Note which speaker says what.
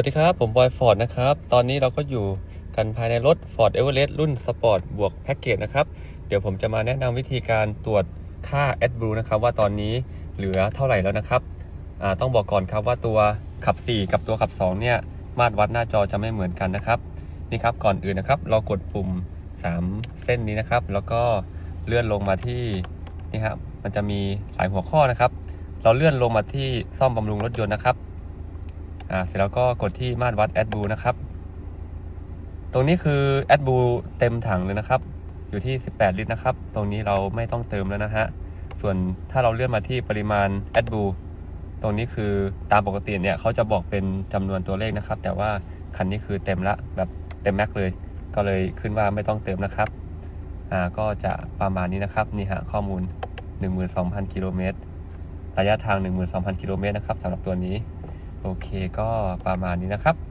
Speaker 1: วัสดีครับ ผมบอยฟอร์ดนะครับ ตอนนี้เราก็อยู่กันภายในรถ Ford Everest รุ่น Sport บวกแพ็กเกจนะครับ เดี๋ยวผมจะมาแนะนำวิธีการตรวจค่า AdBlue นะครับว่าตอนนี้เหลือเท่าไหร่แล้วนะครับต้องบอกก่อนครับว่าตัวขับ 4 กับตัวขับ 2 เนี่ย มาตรวัดหน้าจอจะไม่เหมือนกันนะครับ นี่ครับก่อนอื่นนะครับ เรากดปุ่ม 3 เส้นนี้นะครับ แล้วก็เลื่อนลงมาที่นี่ครับมันจะมีหลายหัวข้อนะครับ เราเลื่อนลงมาที่ซ่อมบำรุงรถยนต์นะครับ อ่าเสร็จแล้วก็กดที่มาตรวัด AdBlue นะครับ ตรงนี้คือ AdBlue เต็มถังเลยนะครับ อยู่ที่ 18 ลิตรนะครับ ตรงนี้เราไม่ต้องเติมแล้วนะฮะ ส่วนถ้าเราเลื่อนมาที่ปริมาณ AdBlue ตรงนี้คือตามปกติเนี่ยเขาจะบอกเป็นจำนวนตัวเลขนะครับ แต่ว่าคันนี้คือเต็มละแบบเต็มแม็กเลย ก็เลยขึ้นว่าไม่ต้องเติมนะครับอ่าก็จะประมาณนี้นะครับนี่ฮะข้อมูล 12,000 กิโลเมตรระยะทาง 12,000 กิโลเมตรนะครับสำหรับตัวนี้ โอเคก็ประมาณนี้นะครับ